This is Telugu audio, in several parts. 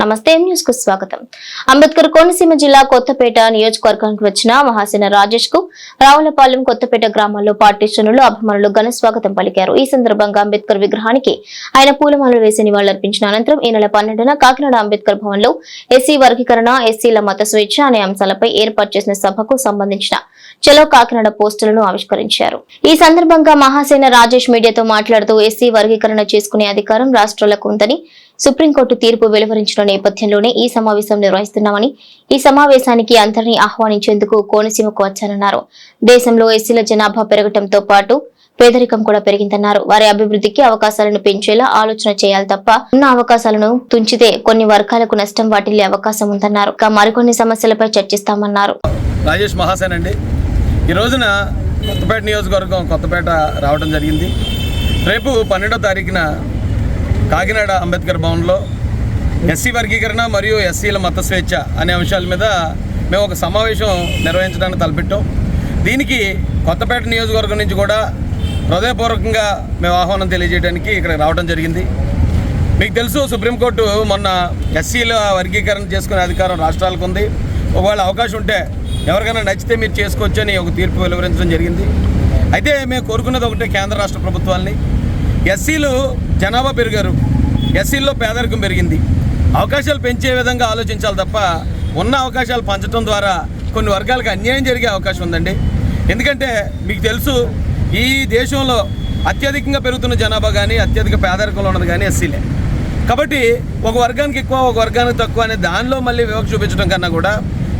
నమస్తే న్యూస్కు స్వాగతం. అంబేద్కర్ కోనసీమ జిల్లా కొత్తపేట నియోజకవర్గానికి వచ్చిన మహాసేన రాజేష్కు రావులపాలెం కొత్తపేట గ్రామాల్లో పార్టీ శ్రేణులు అభిమానులు ఘన స్వాగతం పలికారు. ఈ సందర్భంగా అంబేద్కర్ విగ్రహానికి ఆయన పూలమాలలు వేసి నివాళులర్పించిన అనంతరం ఈ నెల పన్నెండున కాకినాడ అంబేద్కర్ భవన్లో ఎస్సీ వర్గీకరణ ఎస్సీల మత స్వేచ్ఛ అనే అంశాలపై ఏర్పాటు చేసిన సభకు సంబంధించిన చలో కాకినాడ పోస్టులను ఆవిష్కరించారు. ఈ సందర్భంగా మహాసేన రాజేష్ మీడియాతో మాట్లాడుతూ ఎస్సీ వర్గీకరణ చేసుకునే అధికారం రాష్ట్రాలకు ఉందని సుప్రీంకోర్టు తీర్పు వెలువరించిన నేపథ్యంలోనే ఈ సమావేశం నిర్వహిస్తున్నామని ఈ సమావేశానికి అందరినీ ఆహ్వానించేందుకు కోనసీమకు వచ్చానన్నారు. దేశంలో ఎస్సీల జనాభా పెరగటంతో పాటు పేదరికం కూడా పెరిగిందన్నారు. వారి అభివృద్ధికి అవకాశాలను పెంచేలా ఆలోచన చేయాలి తప్ప ఉన్న అవకాశాలను తుంచితే కొన్ని వర్గాలకు నష్టం వాటిల్లే అవకాశం ఉందన్నారు. మరికొన్ని సమస్యలపై చర్చిస్తామన్నారు. రాజేష్ మహాసేన్ అండి. ఈ రోజున కొత్తపేట నియోజకవర్గం కొత్తపేట రావడం జరిగింది. రేపు పన్నెండో తారీఖున కాకినాడ అంబేద్కర్ భవన్లో ఎస్సీ వర్గీకరణ మరియు ఎస్సీల మత స్వేచ్ఛ అనే అంశాల మీద మేము ఒక సమావేశం నిర్వహించడానికి తలపెట్టాం. దీనికి కొత్తపేట నియోజకవర్గం నుంచి కూడా హృదయపూర్వకంగా మేము ఆహ్వానం తెలియజేయడానికి ఇక్కడ రావడం జరిగింది. మీకు తెలుసు సుప్రీంకోర్టు మొన్న ఎస్సీల వర్గీకరణ చేసుకునే అధికారం రాష్ట్రాలకు ఉంది. ఒకవేళ అవకాశం ఉంటే ఎవరికైనా నచ్చితే మీరు చేసుకోవచ్చని ఒక తీర్పు వెలువరించడం జరిగింది. అయితే మేము కోరుకున్నది ఒకటే కేంద్ర రాష్ట్ర ప్రభుత్వాల్ని. ఎస్సీలు జనాభా పెరిగారు. ఎస్సీల్లో పేదరికం పెరిగింది. అవకాశాలు పెంచే విధంగా ఆలోచించాలి తప్ప ఉన్న అవకాశాలు పంచడం ద్వారా కొన్ని వర్గాలకు అన్యాయం జరిగే అవకాశం ఉందండి. ఎందుకంటే మీకు తెలుసు ఈ దేశంలో అత్యధికంగా పెరుగుతున్న జనాభా కానీ అత్యధిక పేదరికంలో ఉన్నది కానీ ఎస్సీలే. కాబట్టి ఒక వర్గానికి ఎక్కువ ఒక వర్గానికి తక్కువ అనే దానిలో మళ్ళీ వివక్ష చూపించడం కన్నా కూడా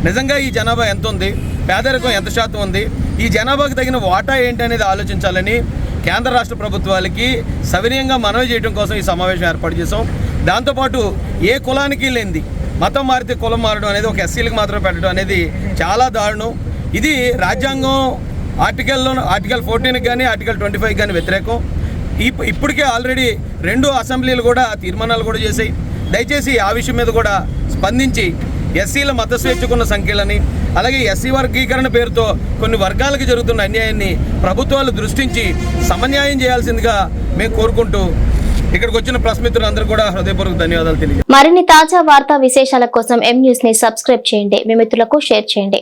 నిజంగా ఈ జనాభా ఎంత ఉంది పేదరికం ఎంత శాతం ఉంది ఈ జనాభాకు తగిన వాటా ఏంటి అనేది ఆలోచించాలని కేంద్ర రాష్ట్ర ప్రభుత్వాలకి సవినయంగా మనవి చేయడం కోసం ఈ సమావేశం ఏర్పాటు చేసాం దాంతోపాటు ఏ కులానికి లేనిది మతం మారితే కులం మారడం అనేది ఒక ఎస్సీలకు మాత్రమే పెట్టడం అనేది చాలా దారుణం. ఇది రాజ్యాంగం ఆర్టికల్లో ఆర్టికల్ ఫోర్టీన్కి కానీ ఆర్టికల్ ట్వంటీ ఫైవ్ కానీ వ్యతిరేకం. ఇప్- ఇప్పటికే ఆల్రెడీ రెండు అసెంబ్లీలు కూడా తీర్మానాలు కూడా చేశాయి. దయచేసి ఆ విషయం మీద కూడా స్పందించి ఎస్సీల మత స్వేచ్ఛకున్న సంఖ్యలని అలాగే ఎస్సీ వర్గీకరణ పేరుతో కొన్ని వర్గాలకు జరుగుతున్న అన్యాయాన్ని ప్రభుత్వాలు దృష్టించి సమన్యాయం చేయాల్సిందిగా మేము కోరుకుంటూ ఇక్కడికి వచ్చిన ప్రెస్ మిత్రులందరూ కూడా హృదయపూర్వక ధన్యవాదాలు తెలియజేస్తాం మరిన్ని తాజా వార్తా విశేషాల కోసం ఎం న్యూస్ని సబ్స్క్రైబ్ చేయండి. మీ మిత్రులకు షేర్ చేయండి.